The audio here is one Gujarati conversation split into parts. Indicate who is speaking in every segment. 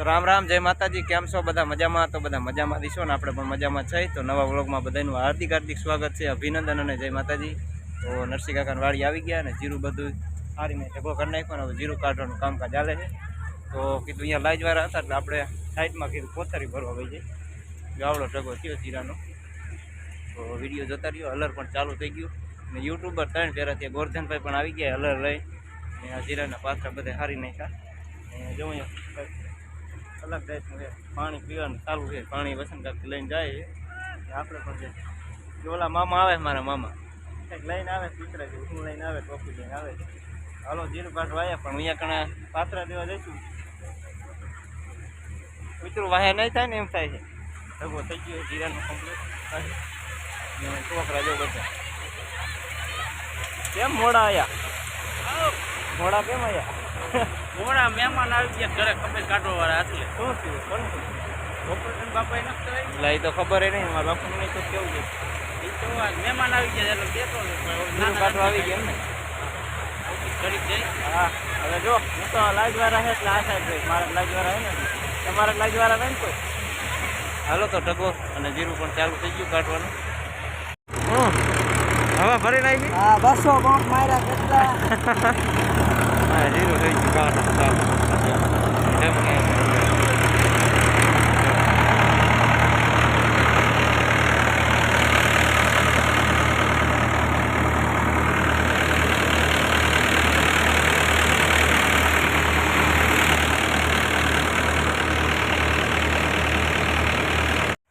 Speaker 1: તો રામ રામ, જય માતાજી, કેમ છો? બધા મજામાં? તો બધા મજામાં દીશો ને આપણે પણ મજામાં છે. તો નવા વ્લોગમાં બધાનું હાર્દિક હાર્દિક સ્વાગત છે, અભિનંદન અને જય માતાજી. તો નરસિંહ કાકાની વાડી આવી ગયા અને જીરું બધું સારીને ભેગો કરી નાખ્યો ને, હવે જીરું કાઢવાનું કામકાજ ચાલે છે. તો કીધું અહીંયા લાજવાળા હતા એટલે આપણે સાઈડમાં કીધું કોથરી ભરવા ભાઈ જાય ગાવડો ટગો થયો જીરાનો. તો વીડિયો જોતા રહ્યો હલર પણ ચાલુ થઈ ગયું. અને યુટ્યુબર ત્રણ ફેરા ત્યાં ગોરધનભાઈ પણ આવી ગયા હલર લઈ. અને આ જીરાના પાત્રા બધા હારી નાખ્યા. અને જો અહીંયા અલગ ટાઈપનું છે. પાણી પીવાનું ચાલુ છે. પાણી વસંત કાકી લઈને જાય આપણે પણ જે ઓલા મામા આવે મારા મામા, કંઈક લઈને આવે પીતરા જેવું, હું લઈને આવે, ટોપી લઈને આવે હાલો જીરું પાઠ વાયા પણ અહીંયા કણા પાત્રા દેવા જઈશું. મિત્રો, વાહે નહીં થાય ને એમ થાય છે. ભગવો થઈ ગયો, જીરાનો કમ્પ્લીટ છોકરા જો બધા. કેમ મોડા આયા? મોડા કેમ આયા?
Speaker 2: મોડા મહેમાન આવી ગયા ઘરે ખબર કાઢવા વાળા એટલે
Speaker 1: શું થયું
Speaker 2: ઓપરેશન બાપાએ નથી કરાવી
Speaker 1: એટલે એ તો ખબર નહીં મારા બાપુને નહીં તો કેવું છે.
Speaker 2: એ તો આ મહેમાન આવી ગયા એટલે બેઠો
Speaker 1: કાઢવા આવી ગયા એમ ને
Speaker 2: ઘડીક જાય
Speaker 1: હા હવે જો હું તો લાજવાળા છે એટલે આ સાઈડ મારા લાજવાળા હે ને? તમારા લાજવાળા નહીં કોઈ? હાલો તો ટકો અને જીરું પણ ચાલુ થઈ ગયું કાઢવાનું. હવા ભરી નાખી?
Speaker 3: હા બસો બોટ માર્યા કેટલા
Speaker 1: હા જીરું થઈ ગયું કાઢવાનું ચાલુ એમ કે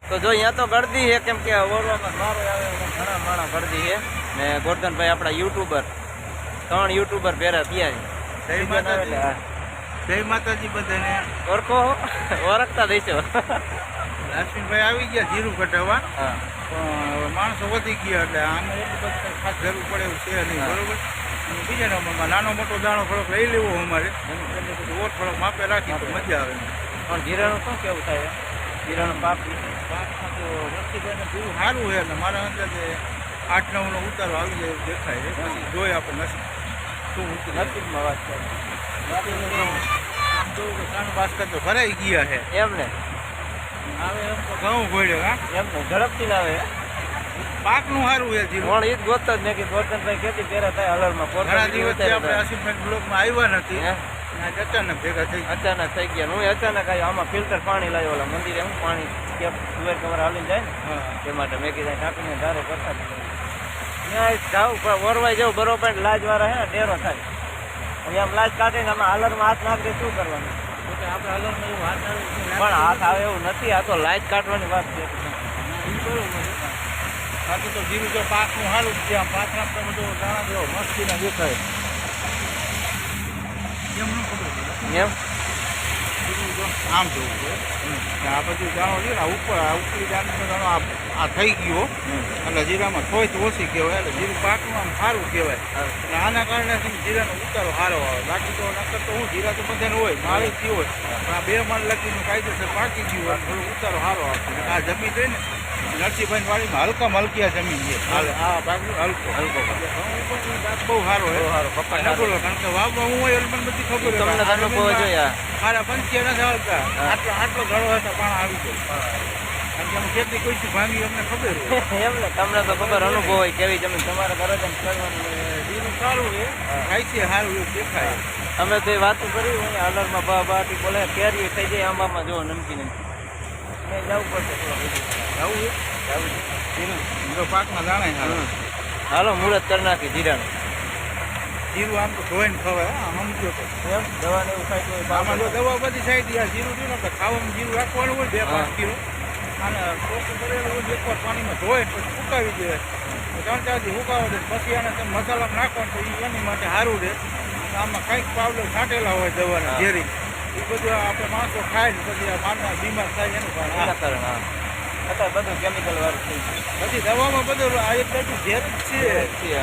Speaker 1: તો જો અહીંયા તો ગળદી છે, કેમ કે ઓરવામાં મારો આવે એમાં ઘણા માણા ગળદી છે. ને ગોરધનભાઈ આપણા યુટ્યુબર ત્રણ યુટ્યુબર ભેરા થયા છે.
Speaker 3: જય માતાજી. જય માતાજી બધાને.
Speaker 1: ઓળખો ઓળખતા દઈશો
Speaker 3: અશ્વિનભાઈ આવી ગયા જીરું
Speaker 1: કઢાવવા.
Speaker 3: પણ માણસો વધી ગયા એટલે આને એટલું બધું ખાસ જરૂર પડે એવું છે નહીં. બરોબર? બીજા નંબરમાં નાનો મોટો દાણો ફળક લઈ લેવો અમારે. એટલે બધું ઓર થોડોક માપે રાખી તો મજા આવે
Speaker 1: પણ જીરાનું શું કેવું થાય જીરાનું પાક
Speaker 3: પાકમાં તો નરસિંહભાઈને જીરું સારું છે એટલે મારા અંદાજે આઠ નવનો ઉતારો આવી જાય દેખાય પછી જોઈએ આપણે નસીબ. શું
Speaker 1: નસીબમાં વાત
Speaker 3: આમ જોયું તો ભરાઈ ગયા છે
Speaker 1: એમ ને
Speaker 3: આવે એમ તો ઘઉં હા
Speaker 1: એમ ઝડપથી લાવે
Speaker 3: પાકનું સારું છે જીરું
Speaker 1: પણ એ જ ગોતતો જ નહીં કે ગોરધનભાઈ ખેતી પહેરા થાય હલરમાં
Speaker 3: ઘણા દિવસથી આપણે
Speaker 1: થાય.
Speaker 3: બ્લોકમાં આવ્યા નથી
Speaker 1: હે?
Speaker 3: અચાનક ભેગા થઈ
Speaker 1: અચાનક થઈ ગયા હું અચાનક આવ્યો આમાં ફિલ્ટર પાણી લાવ્યો ઓલા મંદિરે હું પાણી ટુવેર કવર હાલીને જાય ને. તે માટે મેં કીધા ટાંકીને ધારો કરતા. ત્યાં જાઉં પણ ઓરવાઈ જાઉં બરોબર લાજવાળા હે ડેરો થાય. હવે આમ લાજ કાઢીને આમાં હાલરમાં હાથ નાખી શું કરવાનું?
Speaker 3: આપણે હલરમાં એવું હાથ
Speaker 1: પણ હાથ આવે એવું નથી આ તો લાજ કાઢવાની વાત છે.
Speaker 3: બાકી તો જીરું જો પાકનું સારું જ છે આમ પાક તમે બધું દાણા જેવો મસ્તીના દેખાય. કેમ ન ખબર
Speaker 1: એમ?
Speaker 3: આમ જોવું છે. આ બધું જાણો છે ને ઉપર આ ઉપરી દાણો આ આ થઈ ગયો એટલે જીરામાં થોડી ઓછી કહેવાય. એટલે જીરું પાકનું આમ સારું કહેવાય. એટલે આના કારણે જીરાનો ઉતારો સારો આવે. બાકી તો નક્કર તો હું જીરા તો બધાને હોય મારી થયું હોય. પણ આ બે મણ લગીનું કાયદેસર પાકી ગયું હોય થોડો ઉતારો સારો આવે આ જમીન છે ને નરસિંહભાઈ વાડીમાં હલકા મલકિયા જમીન છે. આ ભાગ હલકો.
Speaker 1: હલકો
Speaker 3: બહુ સારો
Speaker 1: સારો, પપ્પા
Speaker 3: બોલો કારણ કે વાવવા હું હોય એટલે બધી ખબર.
Speaker 1: તમને
Speaker 3: સારા નથી
Speaker 1: હલકા.
Speaker 3: આટલો આટલો ઘણો હતા પણ આવી જાય કારણ કે ખેતી કોઈ ભાંગી અમને ખબર
Speaker 1: એમ ને તમને તો ખબર અનુભવ હોય કેવી જમીન તમારે ઘરે જ કરવાનું
Speaker 3: સારું છે ખાય છે સારું એવું દેખાય.
Speaker 1: અમે તો એ વાતો કરી હોય આલરમાં બા બાટી બોલે કેરી થઈ જાય આંબામાં. જો નમકી નમકી જવું પડશે
Speaker 3: આવું
Speaker 1: જવું
Speaker 3: જીરું પાકમાં જાણે
Speaker 1: હાલો. મુહૂર્ત કરી નાખી જીરાનું.
Speaker 3: જીરું આમ તો ધોઈને ખવાય હા સમજો તો.
Speaker 1: એમ? દવા ને એવું ખાય તો એ
Speaker 3: જો દવા બધી સાઈડ આ જીરું છે ને ખાવામાં જીરું રાખવાનું હોય બે પાંચ. કિલો. અને ચોખ્ખું કરેલું હોય એકવાર પાણીમાં ધોઈ પછી સુકાવી દે. ત્રણ ચાર દી સુકાવા દે પછી આને તમે મસાલામાં નાખો તો એ એની માટે સારું રહે આમાં કંઈક પાવડર છાંટેલા હોય દવાના ઝેરી. એ બધું આપણે માણસો ખાય ને પછી આ માનવા બીમાર થાય એનું કારણ
Speaker 1: અત્યારે બધું કેમિકલ વાળું થઈ ગયું.
Speaker 3: બધી દવામાં બધું આ એક બધું ઝેર છે.
Speaker 1: છે,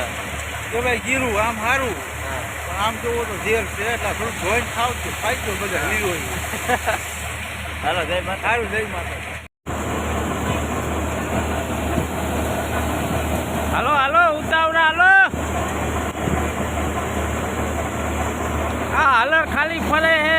Speaker 3: કે ભાઈ જીરું આમ સારું પણ આમ જોવો તો ઝેર છે એટલે થોડુંક ધોઈને ખાવ તો ફાયદો બધા લીલો
Speaker 1: હાલો જય માતા
Speaker 3: સારું જય માતા
Speaker 2: હાલો હાલો ઉતાવળા હાલો. આ હાલર ખાલી ફરે હે.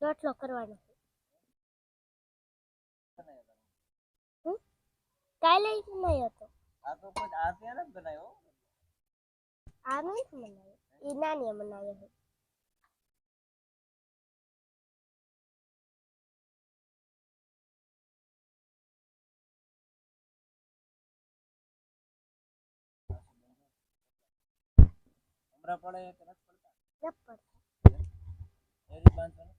Speaker 4: લોટલો કરવાનો. કાલે નહીં હતો.
Speaker 1: આ તો કોઈ આ ત્યાં નથી બનાવ્યો
Speaker 4: આ નહીં બનાવ્યો એ નાની બનાવ્યો
Speaker 1: હમણાં પડે કે નથી પડતા.
Speaker 4: જપ્પર
Speaker 1: એ રીતે બાંધવાનું?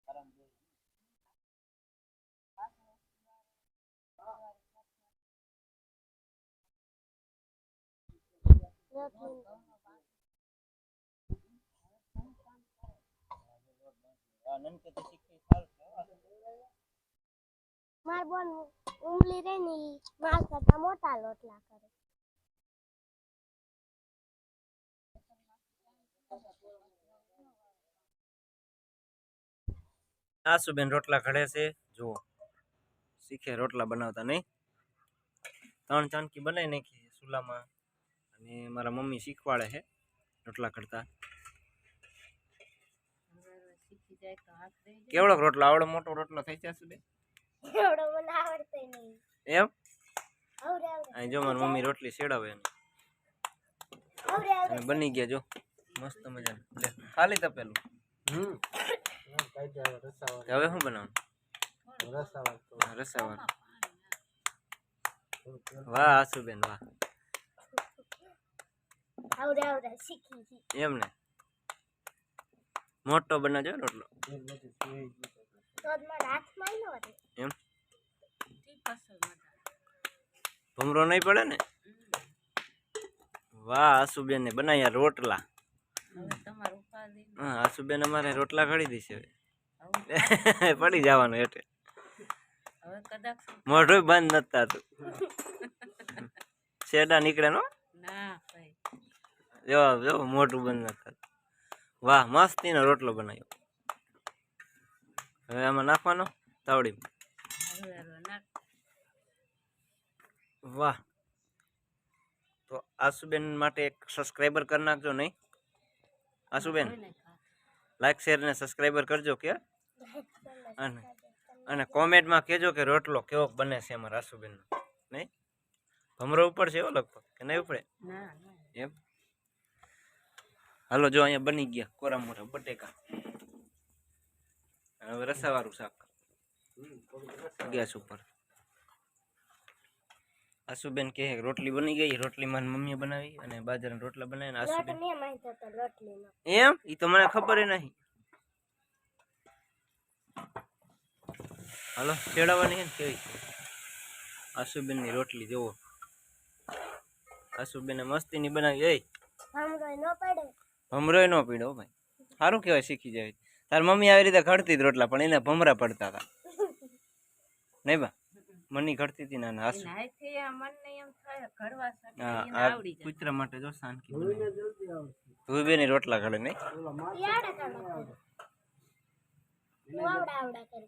Speaker 4: માર બોન ઉમલી રે ની માર કરતા મોટા લોટલા કરે.
Speaker 1: આસુબેન રોટલા ઘડે છે. જુઓ. શીખે રોટલા બનાવતા નહીં. ત્રણ ચાનકી બનાવી નાખી ચૂલામાં. અને મારા મમ્મી શીખવાડે છે રોટલા ઘડતા. કેવડો રોટલો? આવડો મોટો રોટલો થઈ જશે બે
Speaker 4: એવડો મને આવડતો નહીં.
Speaker 1: એમ? અહીં જો મારી મમ્મી રોટલી
Speaker 4: આવડે
Speaker 1: અને બની ગયા જો. મસ્ત મજા ખાલી તપેલું. તો હવે શું બનાવવાનું? હા, રસાવાળું. વાહ આસુબેન વાહ. એમ ને મોટો બનાવજો રોટલો. એમ? ભમરો નહીં પડે ને? વાહ આસુબેન ને બનાવ્યા રોટલા. હા આશુબેન અમારે રોટલા ખડી દેશે હવે. પડી જવાનું એટલે મોઢું બંધ નથી થતું. શેડા નીકળે નો? જો જો મોઢું બંધ નથી થતું. વાહ મસ્તીનો રોટલો બનાવ્યો. હવે આમાં નાખવાનો? તાવડી. વાહ. તો આશુબેન માટે એક સબસ્ક્રાઈબર કરી નાખજો નહીં. આસુબેન લાઈક શેર ને સબસ્ક્રાઈબર કરજો કે. અને અને કોમેન્ટમાં કહેજો કે રોટલો કેવો બને છે અમારા આશુબેન નહીં? ભમરો ઉપર છે એવો લગભગ કે નહીં ઉપડે? એમ? હાલો જો અહીંયા બની ગયા કોરા મોરા બટેકા. હવે રસાવાળું શાક. ગેસ ઉપર. આસુબેન કહે કે રોટલી બની ગઈ રોટલી મારી મમ્મીએ બનાવી અને બાજરાના રોટલા બનાવીને
Speaker 4: રોટલીનો.
Speaker 1: એમ? એ તો મને ખબર નહીં. હાલો ચેડાવવાની છે ને કેવી? છે આસુબેનની રોટલી જુઓ. આસુબેને મસ્તીની બનાવી એ
Speaker 4: ભમરો ન પડે.
Speaker 1: ભમરોય ન પીડો ભાઈ. સારું કહેવાય શીખી જાય તાર મમ્મી આવી રીતે ઘડતી જ રોટલા પણ એને ભમરા પડતા હતા. નહીં બા? મની ઘડતી હતી ના આસુ હા આ કૂતરા માટે જો શાંતિ તું બેની રોટલા ઘડે નહીં.
Speaker 4: ઈ આવડે. કામ તું આવડા આવડા કરે.